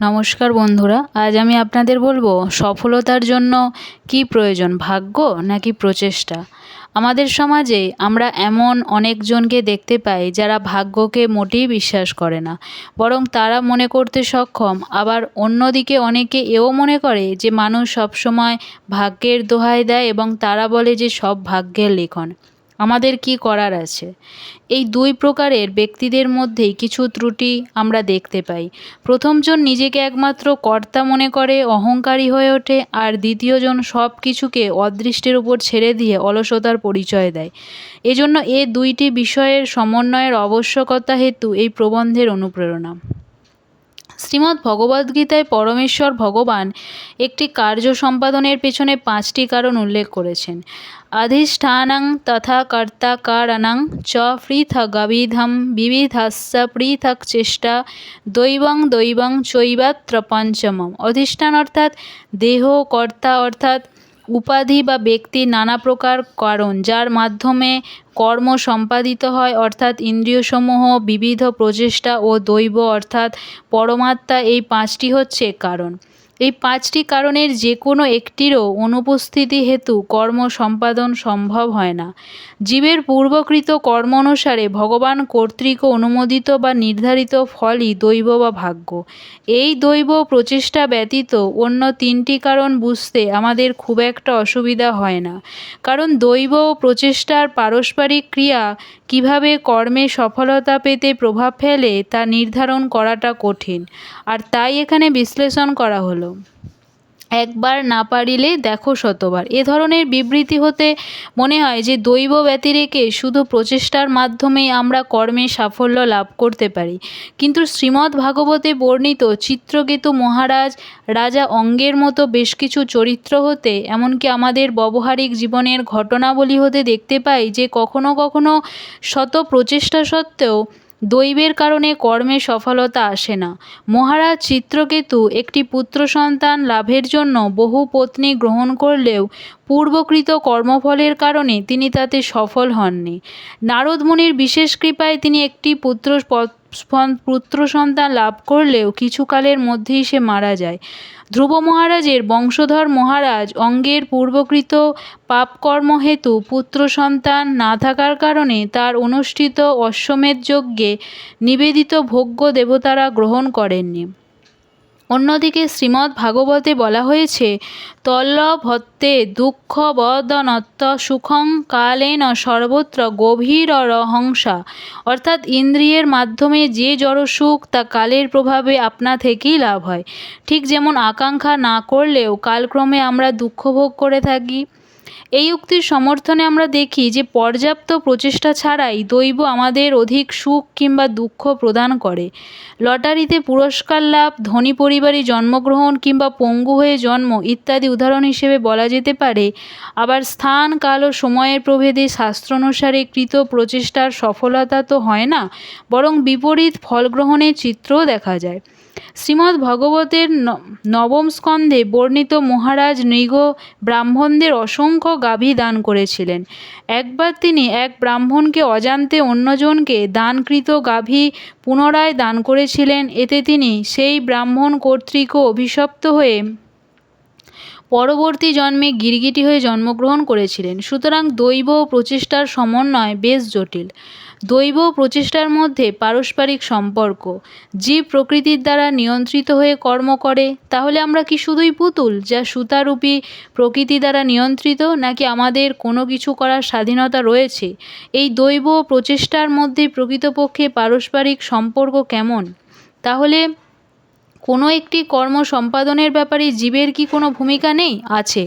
নমস্কার বন্ধুরা, আজ আমি আপনাদের বলব সফলতার জন্য কী প্রয়োজন, ভাগ্য নাকি প্রচেষ্টা? আমাদের সমাজে আমরা এমন অনেকজনকে দেখতে পাই যারা ভাগ্যকে মোটেই বিশ্বাস করে না, বরং তারা মনে করতে সক্ষম। আবার অন্যদিকে অনেকে এও মনে করে যে মানুষ সবসময় ভাগ্যের দোহাই দেয় এবং তারা বলে যে সব ভাগ্যের লিখন। আমাদের কি করার আছে? এই দুই প্রকারের ব্যক্তিদের মধ্যেই কিছু ত্রুটি আমরা দেখতে পাই। প্রথমজন নিজেকে একমাত্র কর্তা মনে করে, অহংকারী হয়ে ওঠে, আর দ্বিতীয়জন সব কিছুকে অদৃষ্টের উপর ছেড়ে দিয়ে অলসতার পরিচয় দেয়। এজন্য এ দুইটি বিষয়ের সমন্বয়ের আবশ্যকতা হেতু এই প্রবন্ধের অনুপ্রেরণা। শ্রীমদ্ ভগবদ্গীতায় পরমেশ্বর ভগবান একটি কার্য সম্পাদনের পেছনে পাঁচটি কারণ উল্লেখ করেছেন। আধিষ্ঠানাং তথা কর্তা কারণং চ পৃথগাবিধম বিবিধস্য পৃথক চেষ্টা দৈবং দৈবং চৈবাত্র পঞ্চমম। অধিষ্ঠান অর্থাৎ দেহ কর্তা অর্থাৎ উপাধি বা ব্যক্তির নানা প্রকার কারণ, যার মাধ্যমে কর্ম সম্পাদিত হয়, অর্থাৎ ইন্দ্রিয়সমূহ, বিবিধ প্রচেষ্টা ও দৈব, অর্থাৎ পরমাত্মা এই পাঁচটি হচ্ছে কারণ। এই পাঁচটি কারণের যে কোনো একটিরও অনুপস্থিতি হেতু কর্ম সম্পাদন সম্ভব হয় না। জীবের পূর্বকৃত কর্ম অনুসারে ভগবান কর্তৃক অনুমোদিত বা নির্ধারিত ফলই দৈব বা ভাগ্য। এই দৈব প্রচেষ্টা ব্যতীত অন্য তিনটি কারণ বুঝতে আমাদের খুব একটা অসুবিধা হয় না। কারণ দৈব প্রচেষ্টার পারস্পরিক ক্রিয়া কীভাবে কর্মে সফলতা পেতে প্রভাব ফেলে তা নির্ধারণ করাটা কঠিন। আর তাই এখানে বিশ্লেষণ করা হলো। একবার না পারিলে দেখো শতবার। এ ধরনের বিবৃতি হতে মনে হয় যে দৈব ব্যতিরেকে শুধু প্রচেষ্টার মাধ্যমেই আমরা কর্মে সাফল্য লাভ করতে পারি। কিন্তু শ্রীমদ্ ভাগবতে বর্ণিত চিত্রকেতু মহারাজ রাজা অঙ্গের মতো বেশ কিছু চরিত্র হতে, এমনকি আমাদের ব্যবহারিক জীবনের ঘটনাবলী হতে দেখতে পাই যে কখনো কখনো শত প্রচেষ্টা সত্ত্বেও দৈবের কারণে কর্মে সফলতা আসে না। মহারাজ চিত্রকেতু একটি পুত্র সন্তান লাভের জন্য বহু পত্নী গ্রহণ করলেও পূর্বকৃত কর্মফলের কারণে তিনি তাতে সফল হননি। নারদমুনির বিশেষ কৃপায় তিনি একটি পুত্র পুত্র সন্তান লাভ করলেও কিছুকালের মধ্যেই সে মারা যায়। ধ্রুব মহারাজের বংশধর মহারাজ অঙ্গের পূর্বকৃত পাপকর্ম হেতু পুত্র সন্তান না থাকার কারণে তার অনুষ্ঠিত অশ্বমেধ যজ্ঞে নিবেদিত ভোগ্য দেবতারা গ্রহণ করেননি। অন্যদিকে শ্রীমদ্ ভাগবতে বলা হয়েছে, তল্লভত্তে দুঃখ বদনত্ত সুখং কালেন সর্বত্র গভীর রহংসা অর্থাৎ ইন্দ্রিয়ের মাধ্যমে যে জড়সুখ তা কালের প্রভাবে আপনা থেকেই লাভ হয়। ঠিক যেমন আকাঙ্ক্ষা না করলেও কালক্রমে আমরা দুঃখ ভোগ করে থাকি। এই উক্তির সমর্থনে আমরা দেখি যে পর্যাপ্ত প্রচেষ্টা ছাড়াই দৈব আমাদের অধিক সুখ কিংবা দুঃখ প্রদান করে। লটারিতে পুরস্কার লাভ, ধনী পরিবারে জন্মগ্রহণ কিংবা পঙ্গু হয়ে জন্ম ইত্যাদি উদাহরণ হিসেবে বলা যেতে পারে। আবার স্থান, কাল ও সময়ের প্রভেদে শাস্ত্রানুসারে কৃত প্রচেষ্টার সফলতা তো হয় না, বরং বিপরীত ফল গ্রহণের চিত্রও দেখা যায়। শ্রীমদ্ ভগবতের নবম স্কন্ধে বর্ণিত মহারাজ নৃগ ব্রাহ্মণদের অসংখ্য গাভী দান করেছিলেন। একবার তিনি এক ব্রাহ্মণকে অজান্তে অন্যজনকে দানকৃত গাভী পুনরায় দান করেছিলেন। এতে তিনি সেই ব্রাহ্মণ কর্তৃক অভিশপ্ত হয়ে পরবর্তী জন্মে গিরগিটি হয়ে জন্মগ্রহণ করেছিলেন। সুতরাং দৈব প্রচেষ্টার সমন্বয় বেশ জটিল। দৈব প্রচেষ্টার মধ্যে পারস্পরিক সম্পর্ক। জীব প্রকৃতির দ্বারা নিয়ন্ত্রিত হয়ে কর্ম করে, তাহলে আমরা কি শুধুই পুতুল, যা সুতারূপী প্রকৃতি দ্বারা নিয়ন্ত্রিত, নাকি আমাদের কোনো কিছু করার স্বাধীনতা রয়েছে? এই দৈব প্রচেষ্টার মধ্যে প্রকৃতপক্ষে পারস্পরিক সম্পর্ক কেমন? তাহলে কোনো একটি কর্ম সম্পাদনের ব্যাপারে জীবের কি কোনো ভূমিকা নেই? আছে।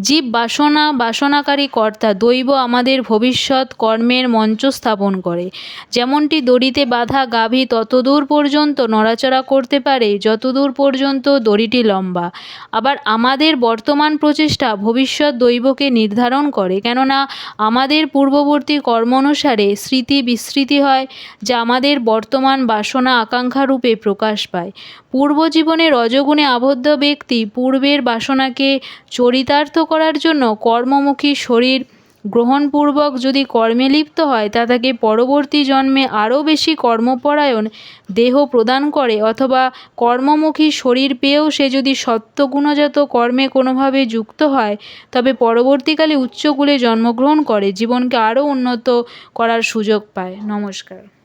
জীব বাসনা, বাসনাকারী কর্তা দৈব আমাদের ভবিষ্যৎ কর্মের মঞ্চ স্থাপন করে। যেমনটি দড়িতে বাঁধা গাভী ততদূর পর্যন্ত নড়াচড়া করতে পারে, যতদূর পর্যন্ত দড়িটি লম্বা। আবার আমাদের বর্তমান প্রচেষ্টা ভবিষ্যৎ দৈবকে নির্ধারণ করে, কেননা আমাদের পূর্ববর্তী কর্ম অনুসারে স্মৃতি বিস্মৃতি হয়, যা আমাদের বর্তমান বাসনা আকাঙ্ক্ষা রূপে প্রকাশ পায়। পূর্বজীবনে রজগুণে আবদ্ধ ব্যক্তি পূর্বের বাসনাকে চরিতার্থ করার জন্য কর্মমুখী শরীর গ্রহণপূর্বক যদি কর্মে লিপ্ত হয়, তা তাকে পরবর্তী জন্মে আরও বেশি কর্মপরায়ণ দেহ প্রদান করে অথবা কর্মমুখী শরীর পেয়েও সে যদি সত্ত্বগুণজাত কর্মে কোনোভাবে যুক্ত হয়, তবে পরবর্তীকালে উচ্চকুলে জন্মগ্রহণ করে, জীবনকে আরও উন্নত করার সুযোগ পায়। নমস্কার।